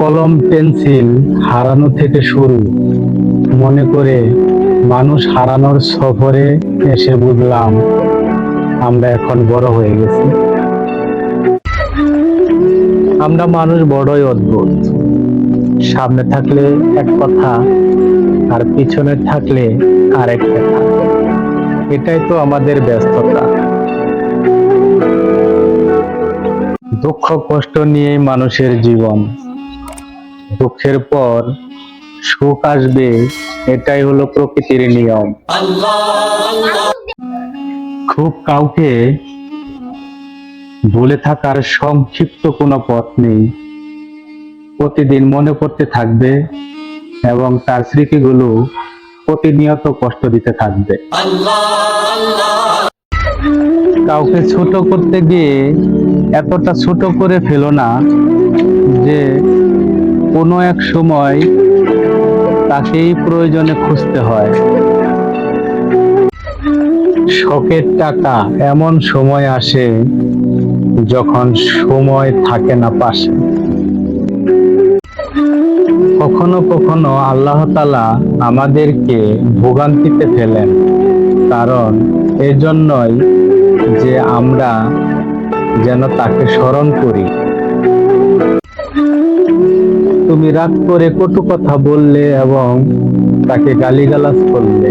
কলম, পেন্সিল হারানো থেকে শুরু। মনে করে মানুষ হারানোর সফরে এসে বুঝলাম আমরা এখন বড় হয়ে গেছি। আমরা মানুষ বড়ই অদ্ভুত। সামনে থাকলে এক কথা, আর পিছনে থাকলে আরেক কথা। এটাই তো আমাদের ব্যস্ততা। দুঃখ, কষ্ট নিয়েই মানুষের জীবন। দুঃখের পর সুখ আসবে, এটাই হলো প্রকৃতির নিয়ম। খুব কাউকে ভুলে থাকার সংক্ষিপ্ত কোনো পথ নেই। প্রতিদিন মনে করতে থাকবে এবং তার স্মৃতিগুলো প্রতিনিয়ত কষ্ট দিতে থাকবে। কাউকে ছোট করতে গিয়ে এতটা ছোট করে ফেলো না যে কোনো এক সময় তাকেই প্রয়োজনে খুঁজতে হয়। শখের টাকা এমন সময় আসে যখন সময় থাকে না পাশে। কখনো কখনো আল্লাহ তালা আমাদেরকে ভোগান্তিতে ফেলেন, কারণ এজন্যই যে আমরা যেন তাকে স্মরণ করি। তুমি রাগ করে কটু কথা বললে এবং তাকে গালিগালাজ করলে।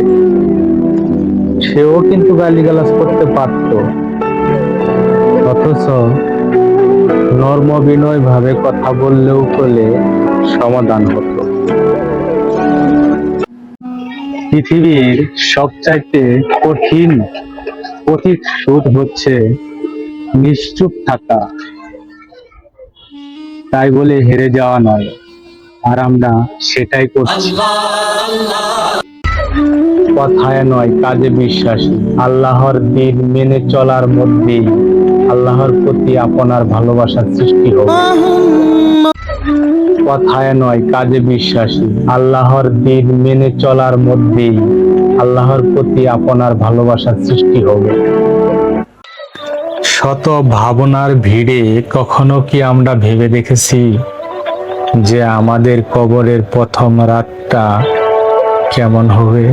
সেও কিন্তু গালিগালাজ করতে পারত। অথচ নর্ম বিনয় ভাবে কথা বললেও বলে সমাধান হতো। পৃথিবীর সবচাইতে কঠিন কঠিন সুদ হচ্ছে নিশ্চুপ থাকা। তাই বলে হেরে যাওয়া নয়। আর আমরা সেটাই করছি। কথায় নয়, কাজে বিশ্বাসী। আল্লাহর দিন মেনে চলার মধ্যেই আল্লাহর প্রতি আপনার ভালোবাসার সৃষ্টি হবে কথায় নয়, কাজে বিশ্বাসী। আল্লাহর দিন মেনে চলার মধ্যেই আল্লাহর প্রতি আপনার ভালোবাসার সৃষ্টি হবে শত ভাবনার ভিড়ে কখনো কি আমরা ভেবে দেখেছি যে আমাদের কবরের প্রথম রাতটা কেমন হবে?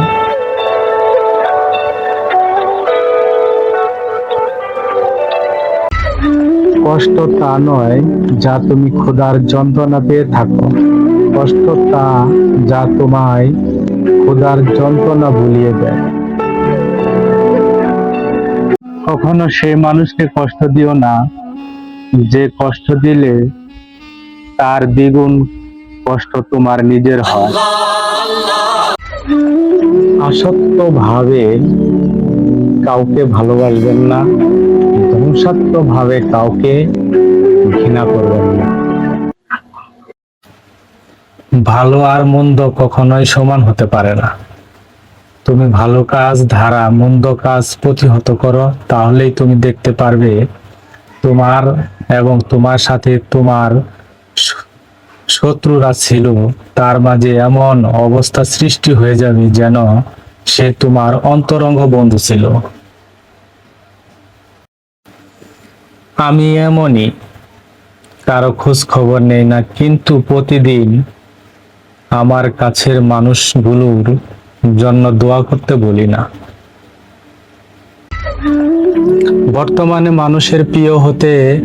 কষ্ট তা নয় যা তুমি ক্ষুধার যন্ত্রণা পেয়ে থাকো। কষ্ট তা যা তোমায় ক্ষুধার যন্ত্রণা ভুলিয়ে দেয়। কখনো সে মানুষকে কষ্ট দিও না। যে কষ্ট দিলে তার দ্বিগুণ কষ্ট তোমার নিজের হয়। আসক্ত ভাবে কাউকে ভালোবাসবেন না ধ্বংসাত্মক ভাবে কাউকে ঘৃণা করবেন না। ভালো আর মন্দ কখনোই সমান হতে পারে না। তুমি ভালো কাজ, ধারা, মন্দ কাজ প্রতিহত করো, তাহলেই তুমি দেখতে পারবে তোমার এবং তোমার সাথে তোমার শত্রুরা ছিল। তার মাঝে এমন অবস্থা সৃষ্টি হয়ে যাবে যেন সে তোমার অন্তরঙ্গ বন্ধু ছিল। আমি এমনই, কারও খোঁজ খবর নেই না, কিন্তু প্রতিদিন আমার কাছের মানুষগুলোর জন্য দোয়া করতে বলি না। বর্তমানে মানুষের প্রিয় হতে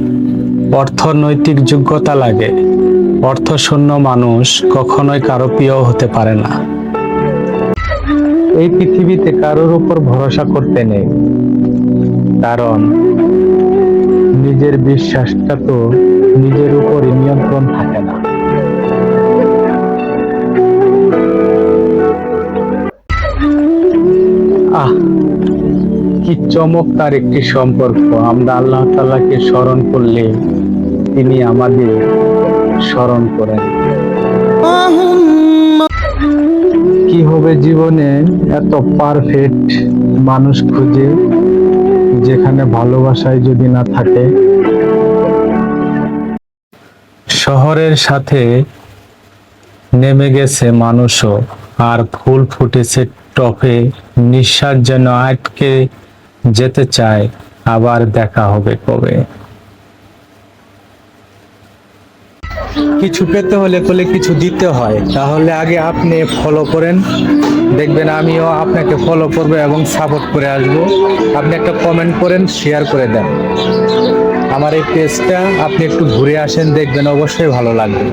অর্থনৈতিক যোগ্যতা লাগে। অর্থশূন্য মানুষ কখনোই কারও প্রিয় হতে পারে না। এই পৃথিবীতে কারোর উপর ভরসা করতে নেই। কারণ নিজের বিশ্বাসটা তো নিজের উপরই নিয়ন্ত্রণ থাকে না। আহ, কি চমৎকার একটি সম্পর্ক। আমরা আল্লাহ তাআলাকে স্মরণ করলে তিনি আমাদের স্মরণ করেন। কি হবে জীবনে? এত পারফেক্ট মানুষ খুঁজে যেখানে ভালোবাসায় যদি না থাকে। শহরের সাথে নেমে গেছে মানুষও, আর ফুল ফুটেছে টপে নিঃশ্বাস যেন আটকে যেতে চায় আবার দেখা হবে কবে। কিছু পেতে হলে বলে কিছু দিতে হয় তাহলে আগে আপনি ফলো করেন। দেখবেন আমিও আপনাকে ফলো করব এবং সাপোর্ট করে আসব। আপনি একটা কমেন্ট করেন শেয়ার করে দেন। আমার এই পেজটা আপনি একটু ঘুরে আসেন দেখবেন অবশ্যই ভালো লাগবে।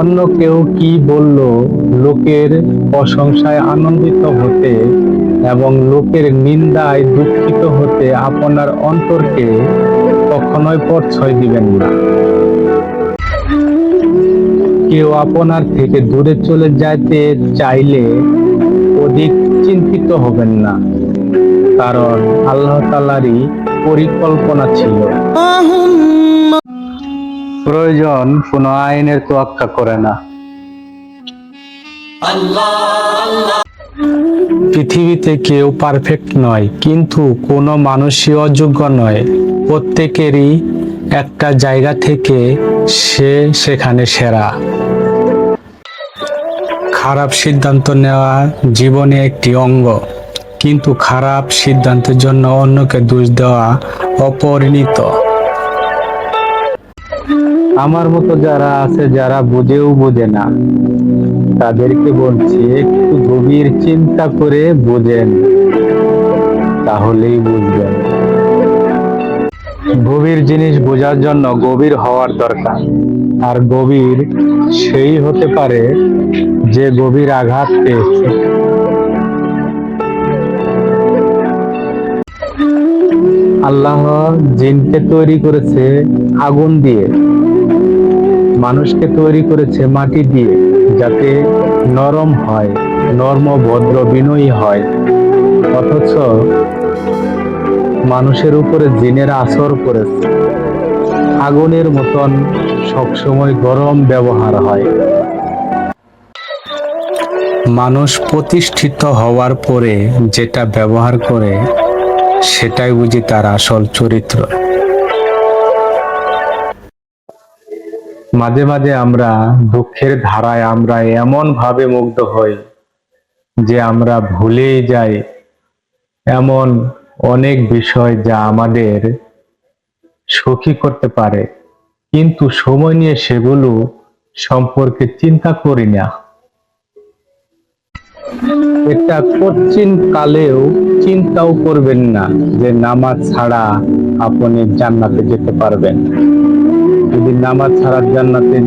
অন্য কেউ কি বলল? লোকের প্রশংসায় আনন্দিত হতে এবং লোকের নিন্দায় দুঃখিত হতে আপনার অন্তরকে কখনোই প্রশ্রয় দিবেন না। কেউ আপনার থেকে দূরে চলে যাইতে চাইলে অধিক চিন্তিত হবেন না কারণ আল্লাহ তালারই পরিকল্পনা ছিল। প্রয়োজন কোনো আইনের তোয়াক্কা করে না। পৃথিবীতে কেউ পারফেক্ট নয়, কিন্তু কোনো মানুষই অযোগ্য নয়। প্রত্যেকেরই একটা জায়গা থেকে সে সেখানে সেরা। খারাপ সিদ্ধান্ত নেওয়া জীবনে একটি অঙ্গ, কিন্তু খারাপ সিদ্ধান্তের জন্য অন্যকে দোষ দেওয়া অপরিণীত। আমার মতো যারা আছে, যারা বুঝেও বোঝে না। তাদেরকে বলছি, একটু গভীর চিন্তা করে বোঝেন। তাহলেই বুঝবেন। গভীর জিনিস বোঝার জন্য গভীর হওয়ার দরকার। আর গভীর সেই হতে পারে যে গভীর আঘাত পেয়েছে। আল্লাহ জিনকে তৈরি করেছে আগুন দিয়ে। মানুষকে তৈরি করেছে মাটি দিয়ে। যাতে নরম হয়, নর্ম ভদ্র বিনয়ী হয়। অথচ মানুষের উপরে জিনের আসর করেছে আগুনের মতন সবসময় গরম ব্যবহার হয়। মানুষ প্রতিষ্ঠিত হওয়ার পরে যেটা ব্যবহার করে, সেটাই বুঝি তার আসল চরিত্র। মাঝে মাঝে আমরা দুঃখের ধারায় আমরা এমন ভাবে মুগ্ধ হই যে আমরা ভুলেই যাই এমন অনেক বিষয় যা আমাদের সুখী করতে পারে। কিন্তু সময় নিয়ে সেগুলো সম্পর্কে চিন্তা করি না। এটা কঠিন কালেও চিন্তাও করবেন না যে নামাজ ছাড়া আপনি জান্নাতে যেতে পারবেন। যদি নামাজ ছাড়া জান্নাতে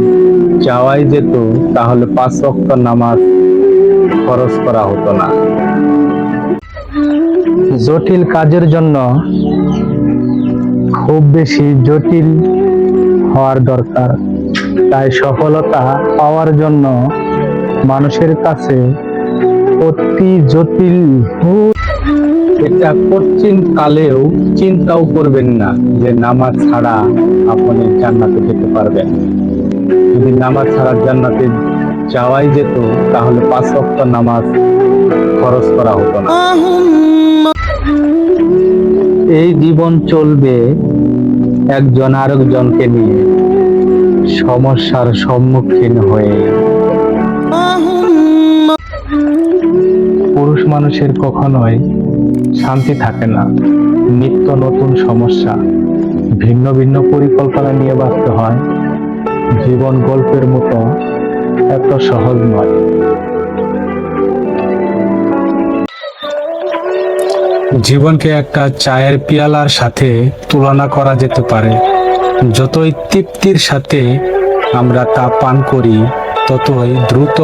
যাওয়াই যেত, তাহলে পাঁচ ওয়াক্ত নামাজ খরচ করা হতো না। জটিল কাজের জন্য খুব বেশি জটিল হওয়ার দরকার। তাই সফলতা পাওয়ার জন্য মানুষের কাছে অতি জটিল এটা কঠিন কালেও চিন্তাও করবেন না যে নামাজ ছাড়া আপনি জান্নাতে যেতে পারবেন। যদি নামাজ ছাড়া জান্নাতে যাওয়াই যেত, তাহলে পাঁচ ওয়াক্ত নামাজ খরচ করা হতো না। এই জীবন চলবে একজন আরেকজনকে নিয়ে, সমস্যার সম্মুখীন হয়ে। পুরুষ মানুষের কখনোই শান্তি থাকে না। নিত্য নতুন সমস্যা, ভিন্ন ভিন্ন পরিকল্পনা নিয়ে বাঁচতে হয়। জীবন গল্পের মতো এত সহজ নয়। জীবনকে একটা চায়ের পিয়ালার সাথে তুলনা করা যেতে পারে। যতই তৃপ্তির সাথে আমরা তা পান করি, ততই দ্রুত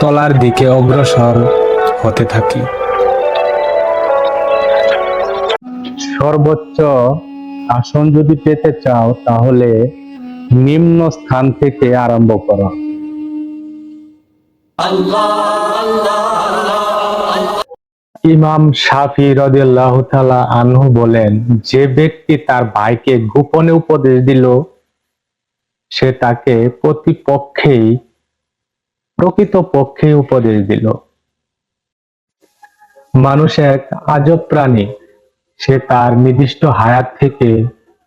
তলার দিকে অগ্রসর হতে থাকি। সর্বোচ্চ আসন যদি পেতে চাও, তাহলে নিম্ন স্থান থেকে আরম্ভ করো। ইমাম শাফি রদিয়াল্লাহু তাআলা আনহু বলেন, যে ব্যক্তি তার ভাইকে গোপনে উপদেশ দিল, সে তাকে প্রতিপক্ষেই প্রকৃত পক্ষে উপদেশ দিল। মানুষ এক আজব প্রাণী। সে তার নির্দিষ্ট হায়াত থেকে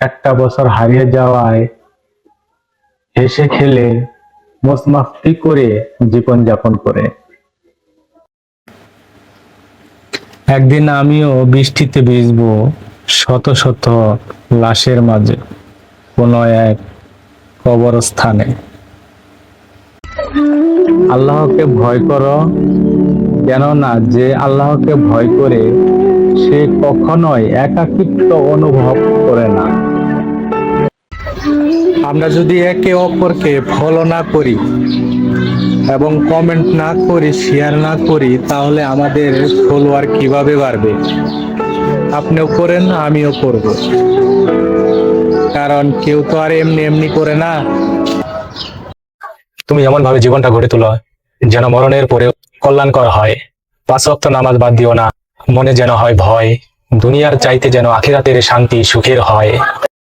একটা বছর হারিয়ে যাওয়ায় হেসে খেলে মসমাফতি করে জীবন যাপন করে। একদিন আমিও বৃষ্টিতে ভিজবো শত শত লাশের মাঝে কোনো এক কবরস্থানে। আল্লাহকে ভয় করো, কেননা যে আল্লাহকে ভয় করে সে কখনোই একাকিত্ব অনুভব করে না। আমরা যদি একে অপরকে ফলো না করি এবং কমেন্ট না করি শেয়ার না করি, তাহলে আমাদের ফলোয়ার কীভাবে বাড়বে? আপনিও করেন, আমিও করব। কারণ কেউ তো আর এমনি এমনি করে না। তুমি এমন ভাবে জীবনটা গড়ে তোলো, যেন মরণের পরে কল্যাণকর হয়। পাঁচ ওয়াক্ত নামাজ বাদ দিও না। মনে যেন হয় ভয় দুনিয়ার চাইতে যেন আখেরাতের শান্তি সুখের হয়।